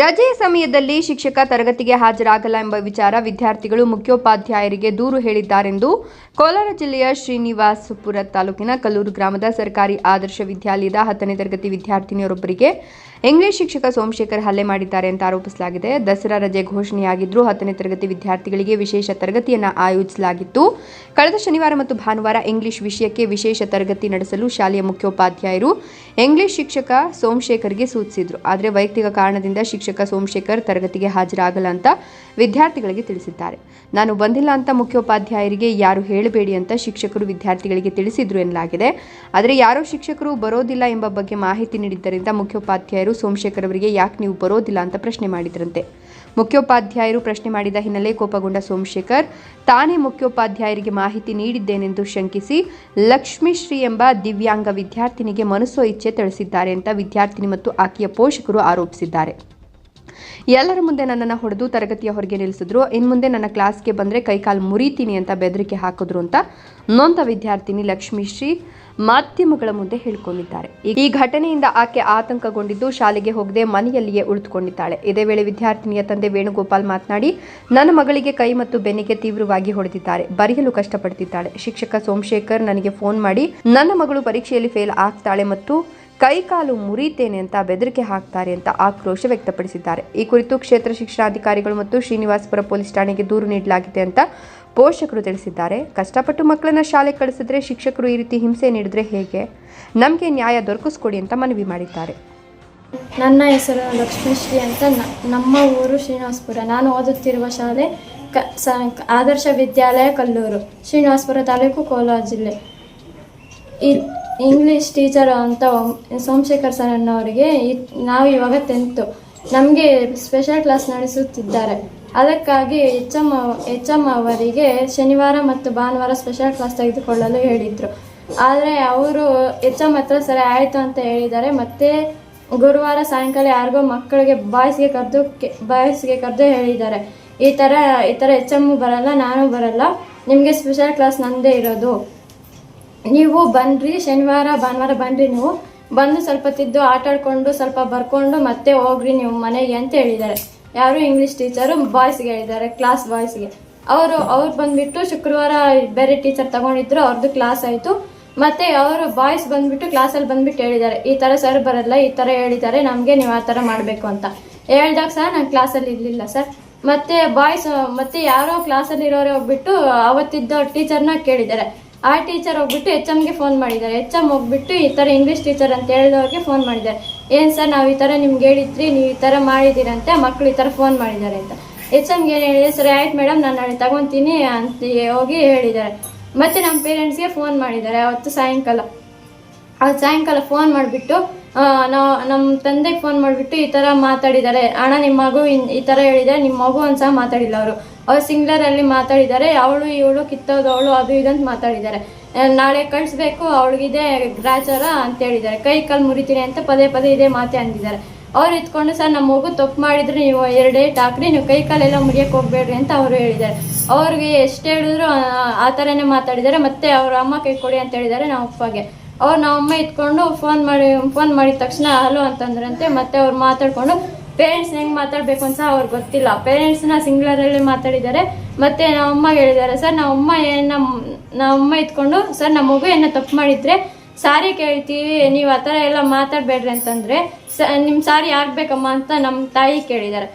ರಜೆಯ ಸಮಯದಲ್ಲಿ ಶಿಕ್ಷಕ ತರಗತಿಗೆ ಹಾಜರಾಗಲ್ಲ ಎಂಬ ವಿಚಾರ ವಿದ್ಯಾರ್ಥಿಗಳು ಮುಖ್ಯೋಪಾಧ್ಯಾಯರಿಗೆ ದೂರು ಹೇಳಿದ್ದಾರೆಂದು ಕೋಲಾರ ಜಿಲ್ಲೆಯ ಶ್ರೀನಿವಾಸಪುರ ತಾಲೂಕಿನ ಕಲ್ಲೂರು ಗ್ರಾಮದ ಸರ್ಕಾರಿ ಆದರ್ಶ ವಿದ್ಯಾಲಯದ ಹತ್ತನೇ ತರಗತಿ ವಿದ್ಯಾರ್ಥಿನಿಯರೊಬ್ಬರಿಗೆ ಇಂಗ್ಲಿಷ್ ಶಿಕ್ಷಕ ಸೋಮಶೇಖರ್ ಹಲ್ಲೆ ಮಾಡಿದ್ದಾರೆ ಅಂತ ಆರೋಪಿಸಲಾಗಿದೆ. ದಸರಾ ರಜೆ ಘೋಷಣೆಯಾಗಿದ್ದರೂ ಹತ್ತನೇ ತರಗತಿ ವಿದ್ಯಾರ್ಥಿಗಳಿಗೆ ವಿಶೇಷ ತರಗತಿಯನ್ನು ಆಯೋಜಿಸಲಾಗಿತ್ತು. ಕಳೆದ ಶನಿವಾರ ಮತ್ತು ಭಾನುವಾರ ಇಂಗ್ಲಿಷ್ ವಿಷಯಕ್ಕೆ ವಿಶೇಷ ತರಗತಿ ನಡೆಸಲು ಶಾಲೆಯ ಮುಖ್ಯೋಪಾಧ್ಯಾಯರು ಇಂಗ್ಲಿಷ್ ಶಿಕ್ಷಕ ಸೋಮಶೇಖರ್ಗೆ ಸೂಚಿಸಿದರು. ಆದರೆ ವೈಯಕ್ತಿಕ ಕಾರಣದಿಂದ ಶಿಕ್ಷಕ ಸೋಮಶೇಖರ್ ತರಗತಿಗೆ ಹಾಜರಾಗಲ್ಲ ಅಂತ ವಿದ್ಯಾರ್ಥಿಗಳಿಗೆ ತಿಳಿಸಿದ್ದಾರೆ. ನಾನು ಬಂದಿಲ್ಲ ಅಂತ ಮುಖ್ಯೋಪಾಧ್ಯಾಯರಿಗೆ ಯಾರು ಹೇಳಬೇಡಿ ಅಂತ ಶಿಕ್ಷಕರು ವಿದ್ಯಾರ್ಥಿಗಳಿಗೆ ತಿಳಿಸಿದ್ರು ಎನ್ನಲಾಗಿದೆ. ಆದರೆ ಯಾರೋ ಶಿಕ್ಷಕರು ಬರೋದಿಲ್ಲ ಎಂಬ ಬಗ್ಗೆ ಮಾಹಿತಿ ನೀಡಿದ್ದರಿಂದ ಮುಖ್ಯೋಪಾಧ್ಯಾಯರು ಸೋಮಶೇಖರ್ ಅವರಿಗೆ ಯಾಕೆ ನೀವು ಬರೋದಿಲ್ಲ ಅಂತ ಪ್ರಶ್ನೆ ಮಾಡಿದ್ರಂತೆ. ಮುಖ್ಯೋಪಾಧ್ಯಾಯರು ಪ್ರಶ್ನೆ ಮಾಡಿದ ಹಿನ್ನೆಲೆ ಕೋಪಗೊಂಡ ಸೋಮಶೇಖರ್, ತಾನೇ ಮುಖ್ಯೋಪಾಧ್ಯಾಯರಿಗೆ ಮಾಹಿತಿ ನೀಡಿದ್ದೇನೆಂದು ಶಂಕಿಸಿ ಲಕ್ಷ್ಮೀಶ್ರೀ ಎಂಬ ದಿವ್ಯಾಂಗ ವಿದ್ಯಾರ್ಥಿನಿಗೆ ಮನಸ್ಸೋ ಇಚ್ಛೆ ತಿಳಿಸಿದ್ದಾರೆ ಅಂತ ವಿದ್ಯಾರ್ಥಿನಿ ಮತ್ತು ಆಕೆಯ ಪೋಷಕರು ಆರೋಪಿಸಿದ್ದಾರೆ. ಎಲ್ಲರ ಮುಂದೆ ನನ್ನನ್ನು ಹೊಡೆದು ತರಗತಿಯ ಹೊರಗೆ ನಿಲ್ಲಿಸಿದ್ರು. ಇನ್ನು ಮುಂದೆ ನನ್ನ ಕ್ಲಾಸ್ಗೆ ಬಂದರೆ ಕೈಕಾಲು ಮುರಿತೀನಿ ಅಂತ ಬೆದರಿಕೆ ಹಾಕಿದ್ರು ಅಂತ ನೊಂದ ವಿದ್ಯಾರ್ಥಿನಿ ಲಕ್ಷ್ಮೀಶ್ರೀ ಮಾಧ್ಯಮಗಳ ಮುಂದೆ ಹೇಳಿಕೊಂಡಿದ್ದಾರೆ. ಈ ಘಟನೆಯಿಂದ ಆಕೆ ಆತಂಕಗೊಂಡಿದ್ದು ಶಾಲೆಗೆ ಹೋಗದೆ ಮನೆಯಲ್ಲಿಯೇ ಉಳಿದುಕೊಂಡಿದ್ದಾಳೆ. ಇದೇ ವೇಳೆ ವಿದ್ಯಾರ್ಥಿನಿಯ ತಂದೆ ವೇಣುಗೋಪಾಲ್ ಮಾತನಾಡಿ, ನನ್ನ ಮಗಳಿಗೆ ಕೈ ಮತ್ತು ಬೆನ್ನಿಗೆ ತೀವ್ರವಾಗಿ ಹೊಡೆದಿದ್ದಾರೆ. ಬರೆಯಲು ಕಷ್ಟಪಡ್ತಿದ್ದಾಳೆ ಶಿಕ್ಷಕ ಸೋಮಶೇಖರ್ ನನಗೆ ಫೋನ್ ಮಾಡಿ, ನನ್ನ ಮಗಳು ಪರೀಕ್ಷೆಯಲ್ಲಿ ಫೇಲ್ ಆಗ್ತಾಳೆ ಮತ್ತು ಕೈಕಾಲು ಮುರಿತೇನೆ ಅಂತ ಬೆದರಿಕೆ ಹಾಕ್ತಾರೆ ಅಂತ ಆಕ್ರೋಶ ವ್ಯಕ್ತಪಡಿಸಿದ್ದಾರೆ. ಈ ಕುರಿತು ಕ್ಷೇತ್ರ ಶಿಕ್ಷಣಾಧಿಕಾರಿಗಳು ಮತ್ತು ಶ್ರೀನಿವಾಸಪುರ ಪೊಲೀಸ್ ಠಾಣೆಗೆ ದೂರು ನೀಡಲಾಗಿದೆ ಅಂತ ಪೋಷಕರು ತಿಳಿಸಿದ್ದಾರೆ. ಕಷ್ಟಪಟ್ಟು ಮಕ್ಕಳನ್ನ ಶಾಲೆ ಕಳಿಸಿದ್ರೆ ಶಿಕ್ಷಕರು ಈ ರೀತಿ ಹಿಂಸೆ ನೀಡಿದ್ರೆ ಹೇಗೆ? ನಮಗೆ ನ್ಯಾಯ ದೊರಕಿಸ್ಕೊಡಿ ಅಂತ ಮನವಿ ಮಾಡಿದ್ದಾರೆ. ನನ್ನ ಹೆಸರು ಲಕ್ಷ್ಮೀಶ್ರೀ ಅಂತ ನಮ್ಮ ಊರು ಶ್ರೀನಿವಾಸಪುರ. ನಾನು ಓದುತ್ತಿರುವ ಶಾಲೆ ಕ, ಸ, ಆದರ್ಶ ವಿದ್ಯಾಲಯ ಕಲ್ಲೂರು, ಶ್ರೀನಿವಾಸಪುರ ತಾಲೂಕು ಕೋಲಾರ ಜಿಲ್ಲೆ. ಇಂಗ್ಲೀಷ್ ಟೀಚರ್ ಅಂತ ಸೋಮಶೇಖರ್ ಸರ್ ಅನ್ನೋರಿಗೆ ನಾವು ಇವಾಗ ಟೆಂತು ನಮಗೆ ಸ್ಪೆಷಲ್ ಕ್ಲಾಸ್ ನಡೆಸುತ್ತಿದ್ದಾರೆ. ಅದಕ್ಕಾಗಿ ಎಚ್ ಎಂ ಎಚ್ ಎಂ ಅವರಿಗೆ ಶನಿವಾರ ಮತ್ತು ಭಾನುವಾರ ಸ್ಪೆಷಲ್ ಕ್ಲಾಸ್ ತೆಗೆದುಕೊಳ್ಳಲು ಹೇಳಿದರು. ಆದರೆ ಅವರು ಎಚ್ ಎಂ ಹತ್ರ ಸರಿ ಆಯಿತು ಅಂತ ಹೇಳಿದ್ದಾರೆ. ಮತ್ತೆ ಗುರುವಾರ ಸಾಯಂಕಾಲ ಯಾರಿಗೋ ಮಕ್ಕಳಿಗೆ ಬಾಯ್ಸ್ಗೆ ಕರೆದು ಬಾಯ್ಸ್ಗೆ ಕರೆದು ಹೇಳಿದ್ದಾರೆ. ಈ ಥರ ಈ ಥರ ಎಚ್ ಎಂ ಬರಲ್ಲ, ನಾನು ಬರಲ್ಲ. ನಿಮಗೆ ಸ್ಪೆಷಲ್ ಕ್ಲಾಸ್ ನಂದೇ ಇರೋದು. ನೀವು ಬನ್ನಿರಿ ಶನಿವಾರ, ಭಾನುವಾರ ಬನ್ರಿ ನೀವು. ಬಂದು ಸ್ವಲ್ಪ ತಿದ್ದು ಆಟಾಡಿಕೊಂಡು ಸ್ವಲ್ಪ ಬರ್ಕೊಂಡು ಮತ್ತೆ ಹೋಗ್ರಿ ನೀವು ಮನೆಗೆ ಅಂತ ಹೇಳಿದ್ದಾರೆ. ಯಾರು ಇಂಗ್ಲೀಷ್ ಟೀಚರು ಬಾಯ್ಸ್ಗೆ ಹೇಳಿದ್ದಾರೆ ಕ್ಲಾಸ್ ಬಾಯ್ಸ್ಗೆ ಅವರು, ಅವ್ರು ಬಂದ್ಬಿಟ್ಟು ಶುಕ್ರವಾರ ಬೇರೆ ಟೀಚರ್ ತಗೊಂಡಿದ್ರು ಅವ್ರದ್ದು ಕ್ಲಾಸ್ ಆಯಿತು. ಮತ್ತೆ ಅವರು ಬಾಯ್ಸ್ ಬಂದ್ಬಿಟ್ಟು ಕ್ಲಾಸಲ್ಲಿ ಬಂದ್ಬಿಟ್ಟು ಹೇಳಿದ್ದಾರೆ, ಈ ಥರ ಸರ್ ಬರಲ್ಲ, ಈ ಥರ ಹೇಳಿದ್ದಾರೆ, ನಮಗೆ ನೀವು ಆ ಥರ ಮಾಡಬೇಕು ಅಂತ. ಹೇಳ್ದಾಗ ಸರ್ ನಾನು ಕ್ಲಾಸಲ್ಲಿ ಇರಲಿಲ್ಲ ಸರ್ ಮತ್ತೆ ಬಾಯ್ಸ್ ಮತ್ತೆ ಯಾರೋ ಕ್ಲಾಸಲ್ಲಿ ಇರೋರೇ ಹೋಗ್ಬಿಟ್ಟು ಅವತ್ತಿದ್ದ ಟೀಚರ್ನ ಕೇಳಿದ್ದಾರೆ. ಆ ಟೀಚರ್ ಹೋಗ್ಬಿಟ್ಟು ಎಚ್ ಎಮ್ಗೆ ಫೋನ್ ಮಾಡಿದ್ದಾರೆ. ಎಚ್ ಎಂ ಹೋಗ್ಬಿಟ್ಟು ಈ ಥರ ಇಂಗ್ಲೀಷ್ ಟೀಚರ್ ಅಂತ ಹೇಳಿದವ್ರಿಗೆ ಫೋನ್ ಮಾಡಿದ್ದಾರೆ ಏನು ಸರ್ ನಾವು ಈ ಥರ ನಿಮ್ಗೆ ಹೇಳಿದ್ರಿ, ನೀವು ಈ ಥರ ಮಾಡಿದ್ದೀರಂತೆ ಮಕ್ಕಳು ಈ ಥರ ಫೋನ್ ಮಾಡಿದ್ದಾರೆ ಅಂತ. ಎಚ್ ಎಮ್ಗೆ ಏನು ಹೇಳಿದೆ, ಸರಿ ಆಯ್ತು ಮೇಡಮ್, ನಾನು ನಾಳೆ ತಗೊತೀನಿ ಅಂತ ಹೋಗಿ ಹೇಳಿದ್ದಾರೆ. ಮತ್ತು ನಮ್ಮ ಪೇರೆಂಟ್ಸ್ಗೆ ಫೋನ್ ಮಾಡಿದ್ದಾರೆ ಅವತ್ತು ಸಾಯಂಕಾಲ. ಅವತ್ತು ಸಾಯಂಕಾಲ ಫೋನ್ ಮಾಡಿಬಿಟ್ಟು ನಾವು ನಮ್ಮ ತಂದೆಗೆ ಫೋನ್ ಮಾಡಿಬಿಟ್ಟು ಈ ಥರ ಮಾತಾಡಿದ್ದಾರೆ. ಅಣ್ಣ ನಿಮ್ಮ ಮಗು ಈ ಥರ ಹೇಳಿದ್ದಾರೆ ನಿಮ್ಮ ಮಗು ಒಂದು ಸಹ ಮಾತಾಡಿಲ್ಲ ಅವರು. ಅವ್ರು ಸಿಂಗ್ಲರಲ್ಲಿ ಮಾತಾಡಿದ್ದಾರೆ, ಅವಳು ಇವಳು ಕಿತ್ತೋದವಳು ಅದು ಇದಂತ ಮಾತಾಡಿದ್ದಾರೆ. ನಾಳೆ ಕಳಿಸ್ಬೇಕು, ಅವಳಿಗಿದೆ ಗ್ರಾಚಾರ ಅಂತ ಹೇಳಿದ್ದಾರೆ. ಕೈ ಕಾಲು ಮುರಿತೀನಿ ಅಂತ ಪದೇ ಪದೇ ಇದೇ ಮಾತೆ ಅಂದಿದ್ದಾರೆ. ಅವ್ರು ಇತ್ಕೊಂಡು ಸರ್, ನಮ್ಮ ಮಗು ತಪ್ಪು ಮಾಡಿದ್ರು ನೀವು ಎರಡು ಹಾಕ್ರಿ ನೀವು ಕೈ ಕಾಲೆಲ್ಲ ಮುರಿಯಕ್ಕೆ ಹೋಗ್ಬೇಡ್ರಿ ಅಂತ ಅವರು ಹೇಳಿದ್ದಾರೆ. ಅವ್ರಿಗೆ ಎಷ್ಟು ಹೇಳಿದ್ರು, ಆ- ಥರನೇ ಮಾತಾಡಿದ್ದಾರೆ. ಮತ್ತೆ ಅವ್ರ ಅಮ್ಮ ಕೈ ಕೊಡಿ ಅಂತ ಹೇಳಿದ್ದಾರೆ ನಮ್ಮ ಅಪ್ಪಗೆ ಅವ್ರು ನಮ್ಮ ಅಮ್ಮ ಇಟ್ಕೊಂಡು ಫೋನ್ ಮಾಡಿ, ಫೋನ್ ಮಾಡಿದ ತಕ್ಷಣ, ಹಲೋ ಅಂತಂದ್ರಂತೆ. ಮತ್ತೆ ಅವ್ರು ಮಾತಾಡ್ಕೊಂಡು ಪೇರೆಂಟ್ಸ್ ಹೆಂಗೆ ಮಾತಾಡಬೇಕು ಅಂತ ಸಹ ಅವ್ರಿಗೆ ಗೊತ್ತಿಲ್ಲ ಪೇರೆಂಟ್ಸ್ನ ಸಿಂಗ್ಲರಲ್ಲಿ ಮಾತಾಡಿದ್ದಾರೆ. ಮತ್ತೆ ನಮ್ಮ ಅಮ್ಮ ಹೇಳಿದ್ದಾರೆ, ಸರ್, ನಮ್ಮ ಅಮ್ಮ ಏನು ನಮ್ಮ ಅಮ್ಮ ಸರ್, ನಮ್ಮ ಮಗು ಏನೋ ತಪ್ಪು ಮಾಡಿದ್ರೆ, ಸಾರಿ ಕೇಳ್ತೀವಿ, ನೀವು ಆ ಥರ ಎಲ್ಲ ಮಾತಾಡಬೇಡ್ರಿ ಅಂತಂದರೆ, ಸ ನಿಮ್ಮ ಸಾರಿ ಬೇಕಮ್ಮ ಅಂತ ನಮ್ಮ ತಾಯಿ ಕೇಳಿದ್ದಾರೆ.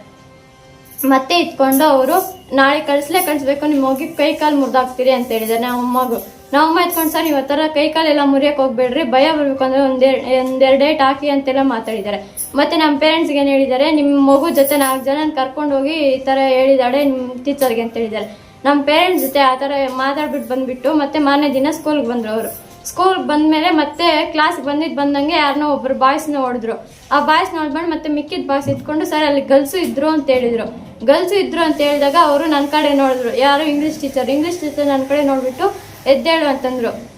ಮತ್ತೆ ಇಟ್ಕೊಂಡು ಅವರು, ನಾಳೆ ಕಳಿಸ್ಲೇ ಕಳಿಸ್ಬೇಕು ನಿಮ್ಮ ಹೋಗಿ ಕೈ ಕಾಲು ಮುರಿದಾಗ್ತೀರಿ ಅಂತ ಹೇಳಿದ್ದಾರೆ ನಮ್ಮ ಅಮ್ಮಗೂ ಅಮ್ಮ ಇಟ್ಕೊಂಡು ಸರ್, ಇವತ್ತರ ಕೈ ಕಾಲೆಲ್ಲ ಮುರಿಯಕ್ಕೆ ಹೋಗ್ಬೇಡ್ರಿ. ಭಯ ಬರ್ಬೇಕು ಅಂದ್ರೆ ಒಂದೆರಡು ಒಂದೆರಡು ಡೇಟ್ ಹಾಕಿ ಅಂತೆಲ್ಲ ಮಾತಾಡಿದ್ದಾರೆ. ಮತ್ತೆ ನಮ್ಮ ಪೇರೆಂಟ್ಸ್ಗೆ ಏನು ಹೇಳಿದ್ದಾರೆ ನಿಮ್ಮ ಮಗು ಜೊತೆ ನಾಲ್ಕು ಜನ ಕರ್ಕೊಂಡು ಹೋಗಿ ಈ ಥರ ಹೇಳಿದಾಳೆ ನಿಮ್ಮ ಟೀಚರ್ಗೆ ಅಂತ ಹೇಳಿದ್ದಾರೆ. ನಮ್ಮ ಪೇರೆಂಟ್ಸ್ ಜೊತೆ ಆ ಥರ ಮಾತಾಡ್ಬಿಟ್ಟು ಬಂದ್ಬಿಟ್ಟು ಮತ್ತೆ ಮಾರನೇ ದಿನ ಸ್ಕೂಲ್ಗೆ ಬಂದರು ಅವರು. ಸ್ಕೂಲ್ ಬಂದ್ಮೇಲೆ ಮತ್ತೆ ಕ್ಲಾಸ್ಗೆ ಬಂದಿದ್ದು ಬಂದಂಗೆ ಯಾರನ್ನೋ ಒಬ್ರು ಬಾಯ್ಸ್ನ ಹೊಡೆದ್ರು. ಆ ಬಾಯ್ಸ್ನ ಹೊಡ್ಬಂಡು ಮತ್ತೆ ಮಿಕ್ಕಿದ ಬಾಯ್ಸ್ ಇದ್ಕೊಂಡು, ಸರ್, ಅಲ್ಲಿ ಗರ್ಲ್ಸು ಇದ್ರು ಅಂತ ಹೇಳಿದ್ರು. ಗರ್ಲ್ಸು ಇದ್ರು ಅಂತ ಹೇಳಿದಾಗ ಅವರು ನನ್ನ ಕಡೆ ನೋಡಿದ್ರು. ಯಾರು ಇಂಗ್ಲೀಷ್ ಟೀಚರ್ ಇಂಗ್ಲೀಷ್ ಟೀಚರ್ ನನ್ನ ಕಡೆ ನೋಡ್ಬಿಟ್ಟು ಎದ್ದೇಳು ಅಂತಂದ್ರು.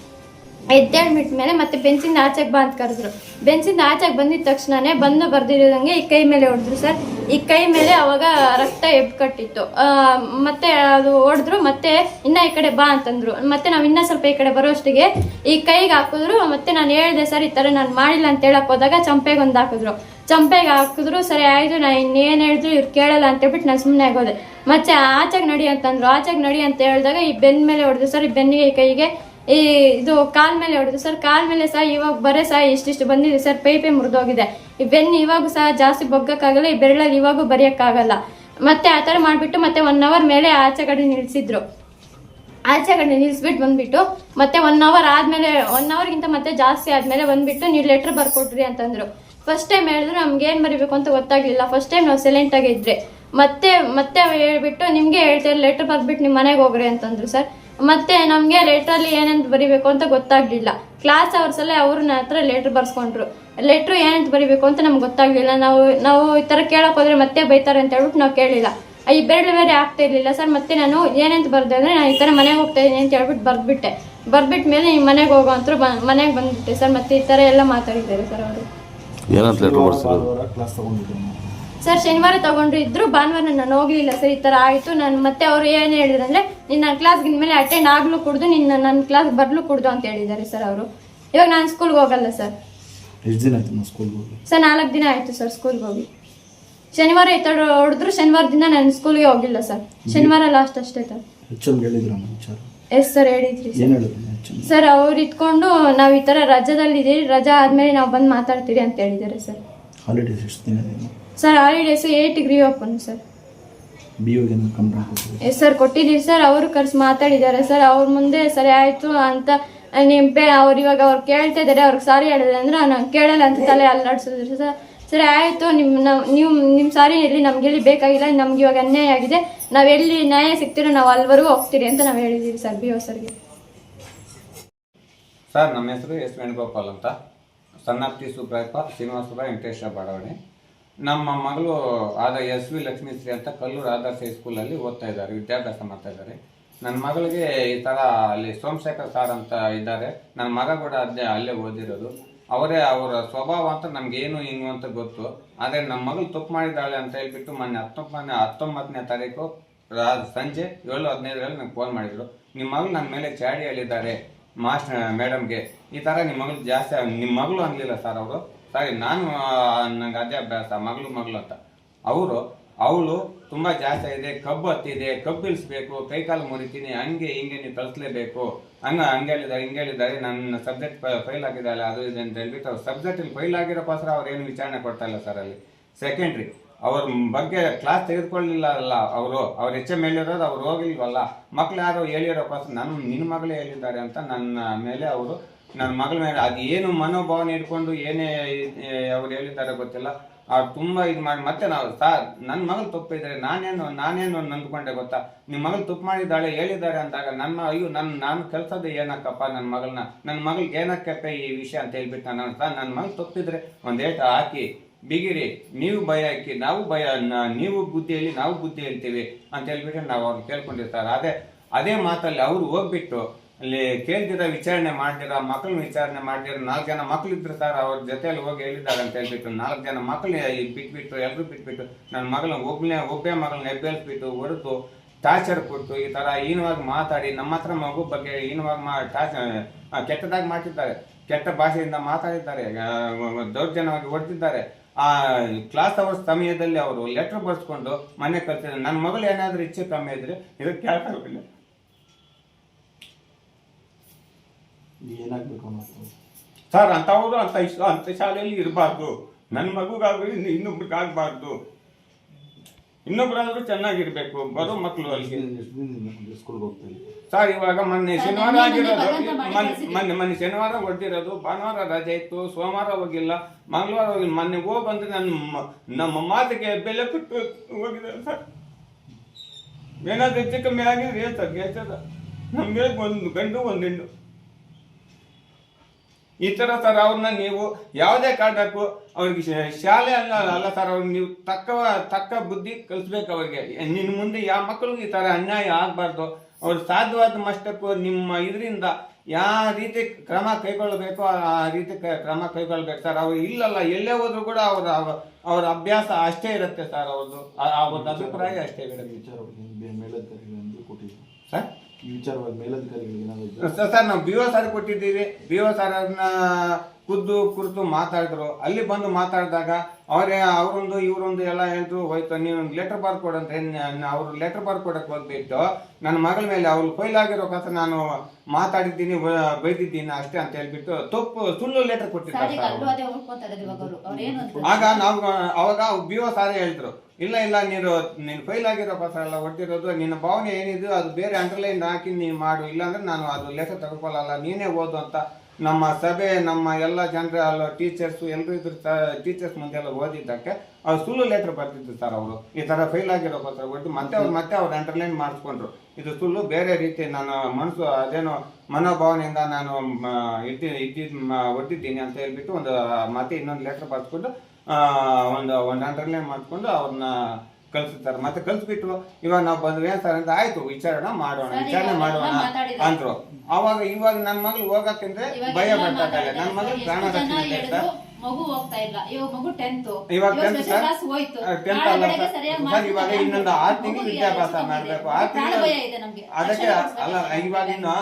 ಎದ್ದೇಳ್ಬಿಟ್ಟ ಮೇಲೆ ಮತ್ತೆ ಬೆಂಚಿಂದ ಆಚೆಗೆ ಬಾ ಅಂತ ಕರೆದ್ರು. ಬೆಂಚಿಂದ ಆಚೆಗೆ ಬಂದಿದ ತಕ್ಷಣನೇ ಬಂದು ಬರ್ದಿರೋದಂಗೆ ಈ ಕೈ ಮೇಲೆ ಹೊಡೆದ್ರು ಸರ್. ಈ ಕೈ ಮೇಲೆ ಅವಾಗ ರಕ್ತ ಎಬ್ ಕಟ್ಟಿತ್ತು. ಆ, ಮತ್ತೆ ಅದು ಹೊಡೆದ್ರು ಮತ್ತೆ ಇನ್ನ ಈ ಕಡೆ ಬಾ ಅಂತಂದ್ರು. ಮತ್ತೆ ನಾವು ಇನ್ನ ಸ್ವಲ್ಪ ಈ ಕಡೆ ಬರೋಷ್ಟಿಗೆ ಈ ಕೈಗೆ ಹಾಕಿದ್ರು. ಮತ್ತೆ ನಾನು ಹೇಳಿದೆ ಸರ್ ಈ ಥರ ನಾನು ಮಾಡಿಲ್ಲ ಅಂತ ಹೇಳಕ್ ಹೋದಾಗ ಚಂಪೆಗೆ ಒಂದು ಹಾಕಿದ್ರು. ಚಂಪೆಗೆ ಹಾಕಿದ್ರು ಸರಿ ಆಯ್ತು ನಾ ಇನ್ನೇನು ಹೇಳಿದ್ರು ಇವ್ರು ಕೇಳಲ್ಲ ಅಂತ ಹೇಳ್ಬಿಟ್ಟು ನಾನು ಸುಮ್ಮನೆ ಆಗೋದೆ ಮತ್ತೆ ಆಚೆಗೆ ನಡಿ ಅಂತಂದ್ರು ಆಚೆಗೆ ನಡಿ ಅಂತ ಹೇಳಿದಾಗ ಈ ಬೆನ್ ಮೇಲೆ ಹೊಡೆದು ಸರ್, ಈ ಬೆನ್ನಿಗೆ ಕೈಗೆ ಈ ಇದು ಕಾಲ್ ಮೇಲೆ ಹೊಡೆದು ಸರ್, ಕಾಲ್ ಮೇಲೆ ಸಹ ಇವಾಗ ಬರೇ ಸಹ ಇಷ್ಟಿಷ್ಟು ಬಂದಿದೆ ಸರ್ ಪೈಪೆ ಮುರಿದೋಗಿದೆ. ಈ ಬೆನ್ನು ಇವಾಗೂ ಸಹ ಜಾಸ್ತಿ ಬೊಗ್ಗಕ್ಕಾಗಲ್ಲ, ಈ ಬೆರಳಲ್ಲಿ ಇವಾಗೂ ಬರೆಯೋಕ್ಕಾಗಲ್ಲ. ಮತ್ತೆ ಆ ಥರ ಮಾಡಿಬಿಟ್ಟು ಮತ್ತೆ ಒನ್ ಅವರ್ ಮೇಲೆ ಆಚೆ ಕಡೆ ನಿಲ್ಲಿಸಿದ್ರು ಆಚೆ ಕಡೆ ನಿಲ್ಲಿಸ್ಬಿಟ್ಟು ಬಂದ್ಬಿಟ್ಟು ಮತ್ತೆ ಒನ್ ಅವರ್ ಆದಮೇಲೆ ಒನ್ ಅವರ್ಗಿಂತ ಮತ್ತೆ ಜಾಸ್ತಿ ಆದಮೇಲೆ ಬಂದ್ಬಿಟ್ಟು ನೀವು ಲೆಟರ್ ಬರ್ಕೊಟ್ರಿ ಅಂತಂದ್ರು. ಫಸ್ಟ್ ಟೈಮ್ ಹೇಳಿದ್ರೆ ನಮ್ಗೆ ಏನು ಬರಿಬೇಕು ಅಂತ ಗೊತ್ತಾಗ್ಲಿಲ್ಲ. ಫಸ್ಟ್ ಟೈಮ್ ನಾವು ಸೈಲೆಂಟ್ ಆಗಿದ್ರೆ ಮತ್ತೆ ಮತ್ತೆ ಹೇಳ್ಬಿಟ್ಟು ನಿಮಗೆ ಹೇಳ್ತಾರೆ ಲೆಟರ್ ಬರ್ಬಿಟ್ಟು ನಿಮ್ಮ ಮನೆಗೆ ಹೋಗ್ರಿ ಅಂತಂದ್ರು ಸರ್ ಮತ್ತೆ ನಮಗೆ ಲೆಟ್ರಲ್ಲಿ ಏನಂತ ಬರಿಬೇಕು ಅಂತ ಗೊತ್ತಾಗ್ಲಿಲ್ಲ. ಕ್ಲಾಸ್ ಅವರ್ಸ್ ಅಲ್ಲೇ ಅವ್ರು ನನ್ನ ಹತ್ರ ಲೆಟ್ರ್ ಬರ್ಸ್ಕೊಂಡ್ರು. ಲೆಟ್ರ್ ಏನಂತ ಬರಿಬೇಕು ಅಂತ ನಮ್ಗೆ ಗೊತ್ತಾಗ್ಲಿಲ್ಲ. ನಾವು ನಾವು ಈ ಥರ ಕೇಳಕ್ ಹೋದ್ರೆ ಮತ್ತೆ ಬೈತಾರೆ ಅಂತ ಹೇಳ್ಬಿಟ್ಟು ನಾವು ಕೇಳಿಲ್ಲ. ಈ ಬೇರೆ ಬೇರೆ ಆಗ್ತಾ ಇರಲಿಲ್ಲ ಸರ್ ಮತ್ತೆ ನಾನು ಏನಂತ ಬರ್ದೆ ಅಂದರೆ ನಾನು ಈ ಥರ ಮನೆಗೆ ಹೋಗ್ತಾ ಇದ್ದೀನಿ ಅಂತ ಹೇಳ್ಬಿಟ್ಟು ಬರ್ದ್ಬಿಟ್ಟೆ. ಬರ್ಬಿಟ್ಟ ಮೇಲೆ ನಿಮ್ಮ ಮನೆಗೆ ಹೋಗೋ ಅಂತ ಮನೆಗೆ ಬಂದ್ಬಿಟ್ಟೆ ಸರ್ ಮತ್ತೆ ಈ ಥರ ಎಲ್ಲ ಮಾತಾಡಿದ್ದಾರೆ ಸರ್ ಅವರು. ಏನಂತ ಲೆಟರ್ ಕ್ಲಾಸ್ ಸರ್ ಶನಿವಾರ ತಗೊಂಡ್ರು ಇದ್ರು ಭಾನುವಾರ ನಾನು ಹೋಗ್ಲಿಲ್ಲ ಸರ್ ಈ ತರ ಆಯ್ತು. ನಾನು ಮತ್ತೆ ಅವ್ರು ಏನು ಹೇಳಿದ್ರು ಅಂದ್ರೆ ನಿನ್ನ ಕ್ಲಾಸ್ ಕ್ಲಾಸ್ಗೆ ಮೇಲೆ ಅಟೆಂಡ್ ಆಗ್ಲೂ ಕುಡ್ದು ನಿನ್ನ ನನ್ನ ಕ್ಲಾಸ್ ಬರ್ಲು ಕುಡ್ದು ಅಂತ ಹೇಳಿದ್ದಾರೆ ಸರ್ ಅವರು. ಇವಾಗ ನಾನು ಸ್ಕೂಲ್ಗೆ ಹೋಗಲ್ಲ ಸರ್ ಎಷ್ಟು ದಿನ ಆಯ್ತು ನಾವು ಸ್ಕೂಲ್ಗೆ ಹೋಗಿ? ಸರ್ ನಾಲ್ಕು ದಿನ ಆಯ್ತು ಸರ್ ಸ್ಕೂಲ್ಗೆ ಹೋಗಿ. ಶನಿವಾರ ಈ ತರ ಹೊಡೆದ್ರು ಶನಿವಾರದಿಂದ ನಾನು ಸ್ಕೂಲ್ಗೆ ಹೋಗಿಲ್ಲ ಸರ್ ಶನಿವಾರ ಲಾಸ್ಟ್ ಅಷ್ಟೇ ಸರ್ ಹೆಚ್ಚು ಎಂ ಹೇಳಿದ್ರಮ್ಮ ವಿಚಾರ? ಎಸ್ ಸರ್ ಹೇಳಿದ್ರಿ ಏನು ಹೇಳಿದ್ರು ಎಚ್ ಸರ್ ಅವ್ರು ಇಟ್ಕೊಂಡು ನಾವು ಈ ಥರ ರಜಾದಲ್ಲಿ ಇದೀವಿ. ರಜಾ ಆದ್ಮೇಲೆ ನಾವು ಬಂದು ಮಾತಾಡ್ತೀರಿ ಅಂತ ಹೇಳಿದ್ದಾರೆ ಸರ್. ಹಾಲಿಡೇಸ್ ಎಷ್ಟು ದಿನ ಸರ್ ಹಾಲಿಡೇಸ್ ಏಯ್ಟಿಗೆ ರೀ ಓಪನ್ ಸರ್. ಬಿ ಓಗೆ ಕಂಪ್ಲೇಂಟ್ ಕೊಟ್ಟಿದ್ದೀವಿ ಎಸ್ ಸರ್ ಕೊಟ್ಟಿದ್ದೀವಿ ಸರ್. ಅವರು ಕರ್ಸಿ ಮಾತಾಡಿದ್ದಾರೆ ಸರ್. ಅವ್ರ ಮುಂದೆ ಸರಿ ಆಯಿತು ಅಂತ ನಿಮ್ಮ ಪೇ ಅವ್ರು ಇವಾಗ ಅವ್ರು ಕೇಳ್ತಾ ಇದ್ದಾರೆ. ಅವ್ರಿಗೆ ಸಾರಿ ಹೇಳಿದ್ರೆ ಅಂದ್ರೆ ನಾನು ಕೇಳಲ್ಲ ಅಂತ ತಲೆ ಅಲ್ಲಾಡ್ಸಿದ್ರು ಸರ್. ಸರಿ ಆಯಿತು. ನಿಮ್ಮ ನಾವು ನೀವು ನಿಮ್ಮ ಸಾರಿ ಹೇಳಿ ನಮ್ಗೆ ಎಲ್ಲಿ ಬೇಕಾಗಿಲ್ಲ. ನಮ್ಗೆ ಇವಾಗ ಅನ್ಯಾಯ ಆಗಿದೆ. ನಾವು ಎಲ್ಲಿ ನ್ಯಾಯ ಸಿಗ್ತೀರೋ ನಾವು ಅಲ್ಲಿವರೆಗೂ ಹೋಗ್ತೀರಿ ಅಂತ ನಾವು ಹೇಳಿದ್ದೀವಿ ಸರ್, ಬಿ ಓ ಸರ್ಗೆ. ಸರ್, ನಮ್ಮ ಹೆಸರು ಎಸ್ ವೇಣುಗೋಪಾಲ್ ಅಂತ. ಸಣ್ಣಪ್ತಿ ಸುಬ್ರಾಯಪ್ಪ ಶ್ರೀನಿವಾಸಪುರ ವೆಂಕಟೇಶ್ವರ ಬಡಾವಣೆ. ನಮ್ಮ ಮಗಳು ಆದ ಎಸ್ ವಿ ಲಕ್ಷ್ಮೀಶ್ರೀ ಅಂತ ಕಲ್ಲೂರು ಆದರ್ಶ ಸ್ಕೂಲಲ್ಲಿ ಓದ್ತಾ ಇದ್ದಾರೆ, ವಿದ್ಯಾಭ್ಯಾಸ ಮಾಡ್ತಾ ಇದ್ದಾರೆ. ನನ್ನ ಮಗಳಿಗೆ ಈ ಥರ ಅಲ್ಲಿ ಸೋಮಶೇಖರ್ ಸರ್ ಅಂತ ಇದ್ದಾರೆ. ನನ್ನ ಮಗ ಕೂಡ ಅದೇ ಅಲ್ಲೇ ಓದಿರೋದು. ಅವರೇ ಅವರ ಸ್ವಭಾವ ಅಂತ ನಮ್ಗೇನು ಹಿಂಗು ಅಂತ ಗೊತ್ತು. ಆದರೆ ನಮ್ಮ ಮಗಳು ತಪ್ಪು ಮಾಡಿದ್ದಾಳೆ ಅಂತ ಹೇಳ್ಬಿಟ್ಟು ಮೊನ್ನೆ ಹತ್ತೊಂಬತ್ತನೇ ಹತ್ತೊಂಬತ್ತನೇ ತಾರೀಕು ಸಂಜೆ ಏಳು ಹದಿನೈದರಲ್ಲಿ ನಂಗೆ ಫೋನ್ ಮಾಡಿದ್ರು. ನಿಮ್ಮ ಮಗಳು ನನ್ನ ಮೇಲೆ ಚಾಡಿ ಹೇಳಿದ್ದಾರೆ ಮಾಸ್ಟರ್ ಮೇಡಮ್ಗೆ. ಈ ಥರ ನಿಮ್ಮ ಮಗಳು ಜಾಸ್ತಿ ನಿಮ್ಮ ಮಗಳು ಅನ್ಲಿಲ್ಲ ಸರ್ ಅವರು. ಸಾರಿ ನಾನು ನಂಗೆ ಅದೇ ಅಭ್ಯಾಸ ಮಗಳು ಮಗಳು ಅಂತ. ಅವರು, ಅವಳು ತುಂಬ ಜಾಸ್ತಿ ಇದೆ ಕಬ್ಬು ಹತ್ತಿದೆ, ಕಬ್ಬು ಇಳಿಸ್ಬೇಕು ಕೈಕಾಲು ಮುರಿತೀನಿ, ಹಂಗೆ ಹಿಂಗೆ ನೀವು ಕಳಿಸ್ಲೇಬೇಕು. ಹಂಗ ಹಂಗೆ ಹೇಳಿದ್ದಾರೆ ಹಿಂಗೆ ಹೇಳಿದ್ದಾರೆ ನನ್ನ ಸಬ್ಜೆಕ್ಟ್ ಫೈಲ್ ಆಗಿದೆಯಲ್ಲ, ಅದು ಇದೆ ಅಂತ ಹೇಳ್ಬಿಟ್ಟು ಅವ್ರು ಸಬ್ಜೆಕ್ಟಲ್ಲಿ ಫೈಲ್ ಆಗಿರೋಕ್ಕೋಸ್ಕರ ಅವ್ರು ಏನು ವಿಚಾರಣೆ ಕೊಡ್ತಾ ಇಲ್ಲ ಸರ್ ಅಲ್ಲಿ. ಸೆಕೆಂಡ್ರಿ ಅವ್ರ ಬಗ್ಗೆ ಕ್ಲಾಸ್ ತೆಗೆದುಕೊಳ್ಳಿಲ್ಲ ಅಲ್ಲ, ಅವರು, ಅವ್ರು ಹೆಚ್ಚ ಮೇಲಿರೋದು ಅವ್ರು ಹೋಗಿಲ್ವಲ್ಲ. ಮಕ್ಳು ಯಾರು ಹೇಳಿರೋಕ್ಕೋಸ್ಕರ ನಾನು ನಿನ್ನ ಮಗಳೇ ಹೇಳಿದ್ದಾರೆ ಅಂತ ನನ್ನ ಮೇಲೆ ಅವರು, ನನ್ನ ಮಗಳ ಮೇಲೆ, ಅದು ಏನು ಮನೋಭಾವನೆ ಇಟ್ಕೊಂಡು ಏನೇ ಅವ್ರು ಹೇಳಿದ್ದಾರೆ ಗೊತ್ತಿಲ್ಲ. ಅವ್ರು ತುಂಬ ಇದು ಮಾಡಿ, ಮತ್ತೆ ನಾವು ಸಾರ್ ನನ್ನ ಮಗಳು ತಪ್ಪಿದ್ರೆ ನಾನೇನು ನಾನೇನು ನಂದ್ಕೊಂಡೆ ಗೊತ್ತಾ? ನಿಮ್ಮ ಮಗಳು ತಪ್ಪು ಮಾಡಿದ್ದಾಳೆ, ಹೇಳಿದ್ದಾರೆ ಅಂದಾಗ ನನ್ನ, ಅಯ್ಯೋ ನನ್ನ ನಾನು ಕೆಲಸದ ಏನಕ್ಕಪ್ಪ ನನ್ನ ಮಗಳನ್ನ ನನ್ನ ಮಗಳಿಗೆ ಏನಕ್ಕಪ್ಪ ಈ ವಿಷಯ ಅಂತ ಹೇಳ್ಬಿಟ್ಟು ನಾನು? ಸರ್ ನನ್ನ ಮಗಳು ತಪ್ಪಿದ್ರೆ ಒಂದು ಏಟ ಹಾಕಿ ಬಿಗಿರಿ, ನೀವು ಭಯ ಹಾಕಿ, ನಾವು ಭಯ ನೀವು ಬುದ್ಧಿ ಹೇಳಿ ನಾವು ಬುದ್ಧಿ ಹೇಳ್ತೀವಿ ಅಂತ ಹೇಳ್ಬಿಟ್ಟು ನಾವು ಅವ್ರು ಕೇಳ್ಕೊಂಡಿರ್ತಾರೆ. ಅದೇ ಅದೇ ಮಾತಲ್ಲಿ ಅವ್ರು ಹೋಗ್ಬಿಟ್ಟು ಅಲ್ಲಿ ಕೇಳ್ದಿರ ವಿಚಾರಣೆ ಮಾಡ್ದಿರ ಮಕ್ಕಳನ್ನ ವಿಚಾರಣೆ ಮಾಡ್ದಿರ ನಾಲ್ಕು ಜನ ಮಕ್ಳು ಇದ್ರು ಸರ್, ಅವ್ರ ಜೊತೆಯಲ್ಲಿ ಹೋಗಿ ಹೇಳಿದಾಗ ಅಂತ ಹೇಳ್ಬಿಟ್ಟು, ನಾಲ್ಕು ಜನ ಮಕ್ಕಳು ಬಿಟ್ಬಿಟ್ಟು ಎಲ್ಲರೂ ಬಿಟ್ಬಿಟ್ಟು ನನ್ನ ಮಗಳನ್ನ ಒಬ್ಬನೇ ಒಬ್ಬೇ ಮಗಳನ್ನ ಎಬ್ಬೇಲ್ಸ್ಬಿಟ್ಟು ಹೊರತು ಟಾರ್ಚರ್ ಕೊಟ್ಟು, ಈ ಥರ ಹೀನವಾಗಿ ಮಾತಾಡಿ, ನಮ್ಮ ಹತ್ರ ಮಗು ಬಗ್ಗೆ ಹೀನವಾಗಿ ಮಾ ಟಾಚ ಕೆಟ್ಟದಾಗಿ ಮಾಡ್ತಿದ್ದಾರೆ. ಕೆಟ್ಟ ಭಾಷೆಯಿಂದ ಮಾತಾಡಿದ್ದಾರೆ ದೌರ್ಜನ್ಯವಾಗಿ ಹೊಡೆದಿದ್ದಾರೆ. ಆ, ಕ್ಲಾಸ್ ಅವರ್ ಸಮಯದಲ್ಲಿ ಅವರು ಲೆಟ್ರ್ ಬರ್ಸ್ಕೊಂಡು ಮನೆ ಕಲ್ತಿದ್ದಾರೆ ನನ್ನ ಮಗಳು ಏನಾದರೂ ಇಚ್ಛೆ ಕಮ್ಮಿ ಇದ್ರೆ ಇದಕ್ಕೆ ಕೇಳ್ತಾ ಏನಾಗಬೇಕು ಅನ್ನೋದು. ಸರ್ ಅಂತವರು ಅಂತ ಇಷ್ಟ ಅಂತ ಶಾಲೆಯಲ್ಲಿ ಇರಬಾರ್ದು. ನನ್ನ ಮಗುಗಾಗಲಿ ಇನ್ನು ಇನ್ನೊಬ್ರಿಗಾಗಬಾರ್ದು. ಇನ್ನೊಬ್ರಾದ್ರೂ ಚೆನ್ನಾಗಿರ್ಬೇಕು ಬರೋ ಮಕ್ಕಳು ಅಲ್ಲಿ. ಸ್ಕೂಲ್ಗೆ ಹೋಗ್ತಾ ಸರ್ ಇವಾಗ ಮೊನ್ನೆ ಶನಿವಾರ ಆಗಿರೋದು. ಮೊನ್ನೆ- ಮೊನ್ನೆ ಮೊನ್ನೆ ಶನಿವಾರ ಹೊಡೆದಿರೋದು ಭಾನುವಾರ ರಜೆ ಇತ್ತು ಸೋಮವಾರ ಹೋಗಿಲ್ಲ ಮಂಗಳವಾರ ಹೋಗಿಲ್ಲ ಮೊನ್ನೆ ಹೋಗಿ ಬಂದ್ರೆ ನನ್ನ ಮ- ನಮ್ಮ ಮಾತಿಗೆ ಬೆಲೆ ಕೊಟ್ಟು ಹೋಗಿದೆ ಸರ್. ಏನಾದ್ರು ಹೆಚ್ಚು ಕಮ್ಮಿ ಆಗಿದ್ರೆ ಹೇಳ್ತಾರೆ ಸರ್ ಗೆಲ್ಸದ ನಮ್ಗೆ ಒಂದು ಗಂಡು ಒಂದು ಹೆಣ್ಣು. ಈ ಥರ ಸರ್ ಅವ್ರನ್ನ ನೀವು ಯಾವುದೇ ಕಾರಣಕ್ಕೂ ಅವ್ರಿಗೆ ಶಾಲೆ ಅಲ್ಲ ಅಲ್ಲ ಸರ್ ಅವ್ರಿಗೆ ನೀವು ತಕ್ಕ ತಕ್ಕ ಬುದ್ಧಿ ಕಲಿಸ್ಬೇಕು ಅವ್ರಿಗೆ. ನಿನ್ನ ಮುಂದೆ ಯಾವ ಮಕ್ಕಳಿಗೂ ಈ ಥರ ಅನ್ಯಾಯ ಆಗಬಾರ್ದು. ಅವ್ರು ಸಾಧ್ಯವಾದ ಮಷ್ಟಕ್ಕೂ ನಿಮ್ಮ ಇದರಿಂದ ಯಾವ ರೀತಿ ಕ್ರಮ ಕೈಗೊಳ್ಳಬೇಕು ಆ ರೀತಿ ಕ್ರಮ ಕೈಗೊಳ್ಬೇಕು ಸರ್ ಅವ್ರು ಇಲ್ಲಲ್ಲ ಎಲ್ಲೇ ಹೋದ್ರು ಕೂಡ ಅವ್ರ ಅವ್ರ- ಅಭ್ಯಾಸ ಅಷ್ಟೇ ಇರುತ್ತೆ ಸರ್ ಅವ್ರದ್ದು. ಆ- ಅವ್ರದ್ದು ಅಭಿಪ್ರಾಯ ಅಷ್ಟೇ ಇರುತ್ತೆ ಸರ್ ವಿಚಾರವಾಗಿ ಮೇಲಧಿಕಾರಿಗಳಿಗೆ ನಾವು ಸರ್ ಸರ್, ನಾವು ಬಿ ಓ ಸರ್ ಕೊಟ್ಟಿದ್ದೀವಿ. ಬಿ ಓ ಅದನ್ನ ಖುದ್ದು ಕುರಿತು ಮಾತಾಡಿದ್ರು. ಅಲ್ಲಿ ಬಂದು ಮಾತಾಡಿದಾಗ ಅವರೇ ಅವರೊಂದು ಇವರೊಂದು ಎಲ್ಲ ಹೇಳಿದ್ರು ಹೋಯ್ತು ನೀವು ಲೆಟರ್ ಬಾರ್ ಕೊಡಂತ ಅವ್ರು ಲೆಟರ್ ಬಾರ್ ಕೊಡಕ್ಕೆ ಹೋಗ್ಬಿಟ್ಟು ನನ್ನ ಮಗಳ ಮೇಲೆ ಅವ್ರು ಫೈಲ್ ಆಗಿರೋ ಕಥ ನಾನು ಮಾತಾಡಿದ್ದೀನಿ ಬೈದಿದ್ದೀನಿ ಅಷ್ಟೇ ಅಂತ ಹೇಳ್ಬಿಟ್ಟು ತಪ್ಪು ಸುಳ್ಳು ಲೆಟರ್ ಕೊಟ್ಟಿದ್ದಾರೆ ಆಗ ನಾವು ಅವಾಗ ಬಿ ಓ ಸಾರೇ ಹೇಳಿದ್ರು ಇಲ್ಲ ಇಲ್ಲ ನೀನು ನೀನು ಫೈಲ್ ಆಗಿರೋ ಪತ್ರ ಎಲ್ಲ ಹೊಟ್ಟಿರೋದು ನಿನ್ನ ಭಾವನೆ ಏನಿದೆ ಅದು ಬೇರೆ ಅಂಡರ್ಲೈನ್ ಹಾಕಿ ನೀನು ಮಾಡು ಇಲ್ಲಾಂದ್ರೆ ನಾನು ಅದು ಲೆಟರ್ ತಗೊಳ್ಳಲ್ಲ ನೀನೇ ಓದು ಅಂತ ನಮ್ಮ ಸಭೆ ನಮ್ಮ ಎಲ್ಲ ಜನರ ಅಲ್ಲ ಟೀಚರ್ಸು ಎಲ್ಲರೂ ಇದ್ರ ಟೀಚರ್ಸ್ ಮುಂದೆಲ್ಲ ಓದಿದ್ದಕ್ಕೆ ಅವ್ರು ಸುಳ್ಳು ಲೆಟ್ರ್ ಬರ್ತಿದ್ರು ಸರ್ ಅವರು. ಈ ಥರ ಫೈಲ್ ಆಗಿರೋ ಪತ್ರ ಮತ್ತೆ ಅವ್ರು ಮತ್ತೆ ಅವ್ರು ಅಂಡರ್ಲೈನ್ ಮಾಡಿಸ್ಕೊಂಡ್ರು. ಇದು ಸುಳ್ಳು ಬೇರೆ ರೀತಿ ನಾನು ಮನಸ್ಸು ಅದೇನೋ ಮನೋಭಾವನೆಯಿಂದ ನಾನು ಇದ್ದಿ ಇದ್ದಿದ್ದು ಒಟ್ಟಿದ್ದೀನಿ ಅಂತ ಹೇಳ್ಬಿಟ್ಟು ಒಂದು ಮತ್ತೆ ಇನ್ನೊಂದು ಲೆಟ್ರ್ ಬರ್ಸ್ಕೊಂಡು ಒಂದು ಒಂದು ಅಂಡರ್ಲೈನ್ ಮಾಡಿಕೊಂಡು ಅವ್ರನ್ನ ಕಳ್ಸುತ್ತಾರೆ ಮತ್ತೆ ಕಲ್ಸ್ಬಿಟ್ರು ಇವಾಗ ನಾವು ಬಂದ್ವಿ ಏನ್ ಸರ್ ಅಂತ ಆಯ್ತು ವಿಚಾರಣೆ ಮಾಡೋಣ ವಿಚಾರಣೆ ಮಾಡೋಣ ಅಂದ್ರು. ಅವಾಗ ಇವಾಗ ನನ್ನ ಮಗಳು ಹೋಗಕ್ಕೆ ಭಯ ಬರ್ತಾ ನನ್ನ ಮಗಳು ಪ್ರಾಣ ರಕ್ಷಣೆ ಮಗು ಹೋಗ್ತಾ ಇಲ್ಲ. ಇವಾಗ ಮಗು ಟೆಂತ್ ಇವಾಗ ಟೆಂತ್ ಸರ್ ಕ್ಲಾಸ್ ಹೋಯ್ತು. ಟೆಂತ್ ನಾಳೆ ಅಲ್ಲ ಬೆಳಗ್ಗೆ ಸರ್ ಸರಿಯಾಗಿ ಸರ್ ಇವಾಗ. ಇನ್ನೊಂದು ಆರು ತಿಂಗಳು ಮಗುಗೆ ವಿದ್ಯಾಭ್ಯಾಸ ಮಾಡಬೇಕು? ಆರು ಪ್ರಾಣ ತಿಂಗಳು ಭಯ ಇದೆ ನಮ್ಗೆ. ಅದಕ್ಕೆ ಅಲ್ಲ. ಇವಾಗ ಇನ್ನು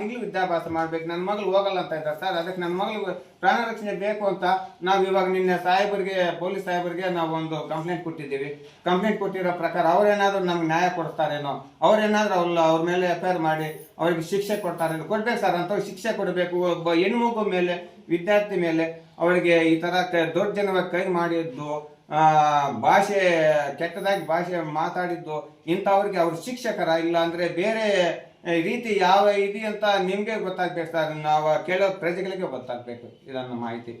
ತಿಂಗಳು ವಿದ್ಯಾಭ್ಯಾಸ ಮಾಡ್ಬೇಕು. ನನ್ನ ಮಗಳು ಹೋಗಲ್ಲ ಅಂತ ಇದ್ದಾರೆ ಸರ್. ಅದಕ್ಕೆ ನನ್ನ ಮಗಳು ಪ್ರಾಣ ರಕ್ಷಣೆ ಬೇಕು ಅಂತ ನಾವು ಇವಾಗ ನಿನ್ನೆ ಸಾಹೇಬರಿಗೆ ಪೊಲೀಸ್ ಸಾಹೇಬರಿಗೆ ನಾವು ಒಂದು ಕಂಪ್ಲೇಂಟ್ ಕೊಟ್ಟಿದ್ದೀವಿ. ಕಂಪ್ಲೇಂಟ್ ಕೊಟ್ಟಿರೋ ಪ್ರಕಾರ ಅವ್ರೇನಾದ್ರೂ ನಮ್ಗೆ ನ್ಯಾಯ ಕೊಡ್ತಾರೇನೋ ಅವ್ರೇನಾದ್ರೂ ಅವ್ರ ಅವ್ರ ಮೇಲೆ ಎಫ್ ಐ ಆರ್ ಮಾಡಿ ಅವ್ರಿಗೆ ಶಿಕ್ಷೆ ಕೊಡ್ತಾರೇನೋ ಕೊಡ್ಬೇಕು ಸರ್. ಅಂತ ಶಿಕ್ಷೆ ಕೊಡಬೇಕು. ಒಬ್ಬ ಹೆಣ್ಮಗು ಮೇಲೆ ವಿದ್ಯಾರ್ಥಿ ಮೇಲೆ ಅವಳಿಗೆ ಈ ಥರ ದೌರ್ಜನ್ಯವಾಗಿ ಕೈ ಮಾಡಿದ್ದು ಭಾಷೆ, ಕೆಟ್ಟದಾಗಿ ಭಾಷೆ ಮಾತಾಡಿದ್ದು, ಇಂಥವ್ರಿಗೆ ಅವ್ರ ಶಿಕ್ಷಕರ ಇಲ್ಲ ಅಂದ್ರೆ ಬೇರೆ ರೀತಿ ಯಾವ ಇದೆ ಅಂತ ನಿಮಗೆ ಗೊತ್ತಾಗ್ಬೇಕು ಸರ್. ನಾವು ಕೇಳೋ ಪ್ರಜೆಗಳಿಗೆ ಗೊತ್ತಾಗಬೇಕು ಇದನ್ನ ಮಾಹಿತಿ.